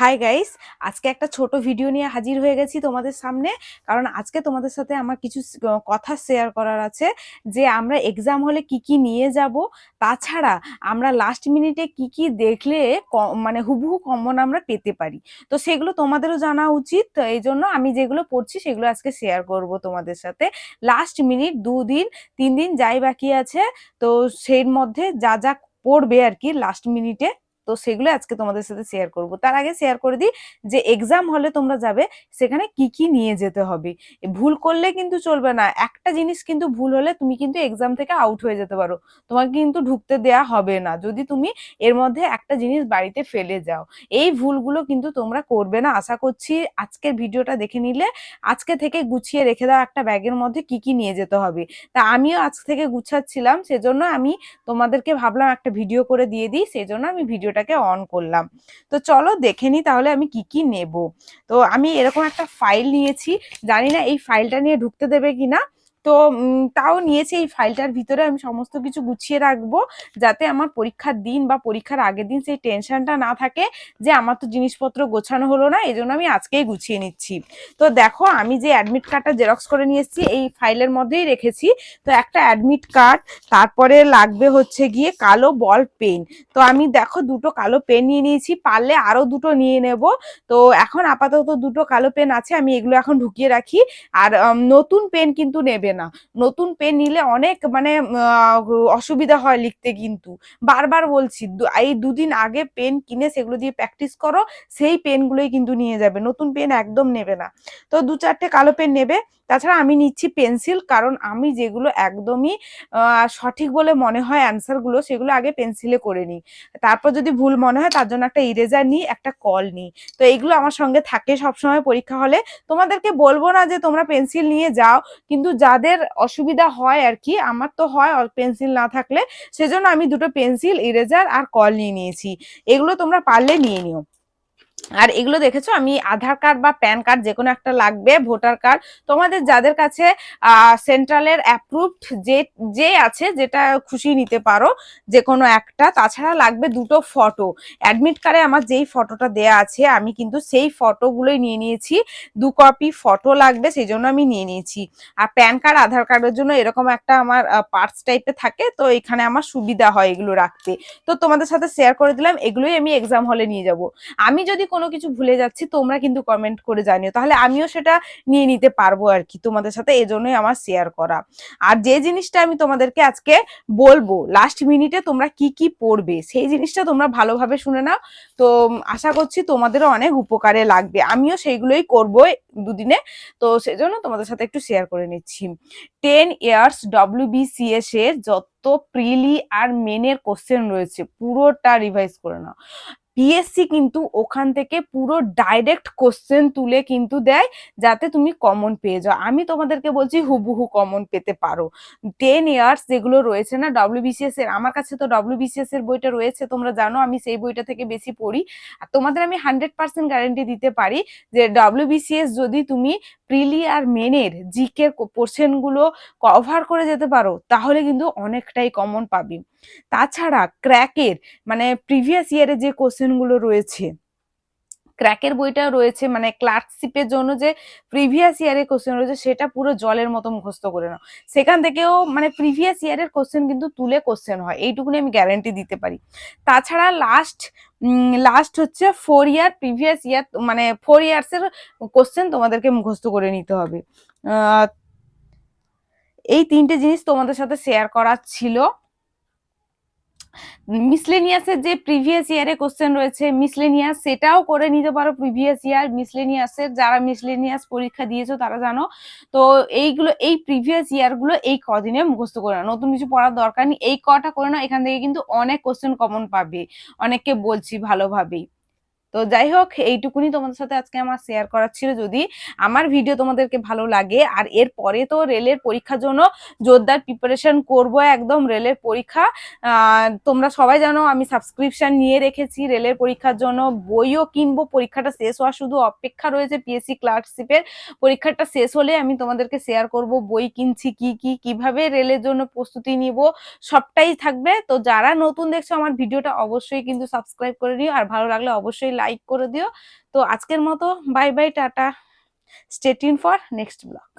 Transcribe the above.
Hi guys আজকে একটা ছোট ভিডিও নিয়ে হাজির হয়ে গেছি তোমাদের সামনে। কারণ আজকে তোমাদের সাথে আমার কিছু কথা শেয়ার করার আছে যে আমরা এক্সাম হলে কি কি নিয়ে যাব। তাছাড়া আমরা লাস্ট মিনিটে কি কি দেখলে মানে হুবহু কমন আমরা পেতে পারি। তো সেগুলো তোমাদেরও জানা উচিত। তো এই জন্য আমি যেগুলো পড়ছি সেগুলো আজকে শেয়ার করব তোমাদের সাথে। লাস্ট মিনিট দুদিন, তিন দিন যাই বাকি আছে। তো সেই মধ্যে যা যা পড়বে আর কি লাস্ট মিনিটে তো সেগুলো আজকে তোমাদের সাথে শেয়ার করব। তার আগে শেয়ার করে দিই যে এক্সাম হলে তোমরা যাবে, সেখানে কি কি নিয়ে যেতে হবে। ভুল করলে কিন্তু চলবে না। একটা জিনিস কিন্তু ভুল হলে তুমি কিন্তু এক্সাম থেকে আউট হয়ে যেতে পারো। তোমাকে কিন্তু ঢুকতে দেয়া হবে না। যদি তুমি এর মধ্যে একটা জিনিস বাড়িতে ফেলে যাও, এই ভুলগুলো কিন্তু তোমরা করবে না। আশা করছি আজকের ভিডিওটা দেখে নিলে আজকে থেকে গুছিয়ে রেখে দাও একটা ব্যাগের মধ্যে কি কি নিয়ে যেতে হবে। তা আমিও আজ থেকে গুছাচ্ছিলাম, সেজন্য আমি তোমাদেরকে ভাবলাম একটা ভিডিও করে দিয়ে দিই সেই জন্য আমি ভিডিওটাকে অন করলাম। তো চলো দেখে নিই তাহলে আমি কি কি নেব। তো আমি এরকম একটা ফাইল নিয়েছি। জানি না এই ফাইলটা নিয়ে ঢুকতে দেবে কিনা। তো তাও নিয়েছি এই ফাইলটার ভিতরে আমি সমস্ত কিছু গুছিয়ে রাখব যাতে আমার পরীক্ষার দিন বা পরীক্ষার আগের দিন সেই টেনশনটা না থাকে যে আমার তো জিনিসপত্র গোছানো হলো না এই জন্য আমি আজকেই গুছিয়ে নিচ্ছি। তো দেখো, আমি যে অ্যাডমিট কার্ডটা জেরক্স করে নিয়ে এসেছি, এই ফাইলের মধ্যেই রেখেছি। তো একটা অ্যাডমিট কার্ড তারপরে লাগবে হচ্ছে গিয়ে কালো বল পেন তো আমি দেখো, দুটো কালো পেন নিয়ে নিয়েছি, পারলে আরও দুটো নিয়ে নেব। তো এখন আপাতত দুটো কালো পেন আছে, আমি এগুলো এখন ঢুকিয়ে রাখি। আর নতুন পেন কিন্তু নেবে না। নতুন পেন নিলে অনেক মানে অসুবিধা হয় লিখতে কিন্তু। বারবার বলছি এই দুদিন আগে পেন কিনে সেগুলো দিয়ে প্র্যাকটিস করো, সেই পেনগুলোই কিন্তু নিয়ে যাবে। নতুন পেন একদম নেবে না। তো দু চারটে কালো পেন নেবে। তাছাড়া আমি নিচ্ছি পেন্সিল কারণ আমি যেগুলো একদমই সঠিক বলে মনে হয় অ্যান্সারগুলো সেগুলো আগে পেন্সিলে করে নিই। তারপর যদি ভুল মনে হয়, তার জন্য একটা ইরেজার নিই, একটা কল নিই। তো এইগুলো আমার সঙ্গে থাকে সবসময় পরীক্ষা হলে। তোমাদেরকে বলব না যে তোমরা পেন্সিল নিয়ে যাও, কিন্তু যাদের অসুবিধা হয় আর কি আমার তো হয় পেন্সিল না থাকলে, সেজন্য আমি দুটো পেন্সিল, ইরেজার আর কল নিয়ে নিয়েছি। এগুলো তোমরা পারলে নিয়ে নিও। আর এগুলো দেখেছ? আমি আধার কার্ড বা প্যান কার্ড যে কোনো একটা লাগবে, ভোটার কার্ড। তোমাদের যাদের কাছে সেন্ট্রালের অ্যাপ্রুভড যে যে আছে, যেটা খুশি নিতে পারো যে কোনো একটা। তাছাড়া লাগবে দুটো ফটো অ্যাডমিট কার্ডে আমার যেই ফটোটা দেয়া আছে, আমি কিন্তু সেই ফটোগুলোই নিয়ে নিয়েছি। দু কপি ফটো লাগবে সেই জন্য আমি নিয়ে নিয়েছি। আর প্যান কার্ড, আধার কার্ডের জন্য এরকম একটা আমার পার্টস টাইপের থাকে, তো এখানে আমার সুবিধা হয় এগুলো রাখতে। তো তোমাদের সাথে শেয়ার করে দিলাম, এগুলোই আমি এক্সাম হলে নিয়ে যাব। আমি যদি কোনো কিছু ভুলে যাচ্ছি, তোমরা কিন্তু কমেন্ট করে জানিও। তাহলে আমিও সেটা নিয়ে নিতে পারব আর কি, তোমাদের সাথে এজন্যই আমার শেয়ার করা। আর যে জিনিসটা আমি তোমাদেরকে আজকে বলব লাস্ট মিনিটে তোমরা কি কি পড়বে, সেই জিনিসটা তোমরা ভালোভাবে শুনে নাও। তো আশা করছি তোমাদেরও অনেক উপকারে লাগবে। আমিও সেইগুলোই করব দুদিনে। তো সেজন্য তোমাদের সাথে একটু শেয়ার করে নিচ্ছি। টেন ইয়ার্স ডব্লিউবিসিএস এর যত প্রিলি আর মেনের কোশ্চেন রয়েছে, পুরোটা রিভাইজ করে নাও। পিএসসি কিন্তু ওখান থেকে পুরো ডাইরেক্ট কোশ্চেন তুলে কিন্তু দেয়, যাতে তুমি কমন পেয়ে যাও। আমি তোমাদেরকে বলছি হুবহু কমন পেতে পারো। টেন ইয়ার্স যেগুলো রয়েছে না ডব্লিউবিসিএস এর, আমার কাছে তো ডব্লিউবিসিএস এর বইটা রয়েছে, তোমরা জানো আমি সেই বইটা থেকে বেশি পড়ি। আর তোমাদের আমি হান্ড্রেড পার্সেন্ট গ্যারেন্টি দিতে পারি যে ডব্লিউবিসিএস যদি তুমি প্রিলি আর মেনের জিকের পোর্শনগুলো কভার করে যেতে পারো, তাহলে কিন্তু অনেকটাই কমন পাবে। তাছাড়া ক্র্যাকের মানে প্রিভিয়াস ইয়ারে যে কোশ্চেনগুলো রয়েছে, ক্র্যাকের বইটা রয়েছে মানে ক্লার্কশিপের জন্য যে প্রিভিয়াস ইয়ারের কোশ্চেন রয়েছে, সেটা পুরো জলের মতো মুখস্থ করে নাও। সেখান থেকেও মানে প্রিভিয়াস ইয়ারের কোশ্চেন কিন্তু তুলে কোশ্চেন হয়, এইটুকুনি আমি গ্যারান্টি দিতে পারি। তাছাড়া লাস্ট লাস্ট হচ্ছে ফোর ইয়ার প্রিভিয়াস ইয়ার মানে ফোর ইয়ার্স এর কোশ্চেন তোমাদেরকে মুখস্থ করে নিতে হবে। এই তিনটে জিনিস তোমাদের সাথে শেয়ার করার ছিল। মিসলেনিয়াসের যে প্রিভিয়াস ইয়ারে কোশ্চেন রয়েছে, মিসলেনিয়াস সেটাও করে নিতে পারো প্রিভিয়াস ইয়ার মিসলেনিয়াসের যারা মিসলেনিয়াস পরীক্ষা দিয়েছ তারা জানো। তো এইগুলো, এই প্রিভিয়াস ইয়ারগুলো এই কদিনে মুখস্থ করে না নতুন কিছু পড়ার দরকার নেই। এই কটা করে নাও, এখান থেকে কিন্তু অনেক কোশ্চেন কমন পাবে। অনেককে বলছি ভালোভাবেই। তো যাই হোক, এইটুকুনি তোমাদের সাথে আজকে আমার শেয়ার করার ছিল। যদি আমার ভিডিও তোমাদেরকে ভালো লাগে, আর এর পরে তো রেলের পরীক্ষার জন্য জোরদার প্রিপারেশন করব একদম রেলের পরীক্ষা। তোমরা সবাই জানো আমি সাবস্ক্রিপশন নিয়ে রেখেছি রেলের পরীক্ষার জন্য। বইও কিনবো, পরীক্ষাটা শেষ হওয়া শুধু অপেক্ষা রয়েছে পিএসসি ক্লার্কশিপের পরীক্ষাটা শেষ হলে আমি তোমাদেরকে শেয়ার করব, বই কিনছি কি কি, কীভাবে রেলের জন্য প্রস্তুতি নিব, সবটাই থাকবে। তো যারা নতুন দেখছ আমার ভিডিওটা অবশ্যই কিন্তু সাবস্ক্রাইব করে নিও, আর ভালো লাগলে অবশ্যই লাইক করে দিও। তো আজকের মতো bye bye tata. Stay tuned for next blog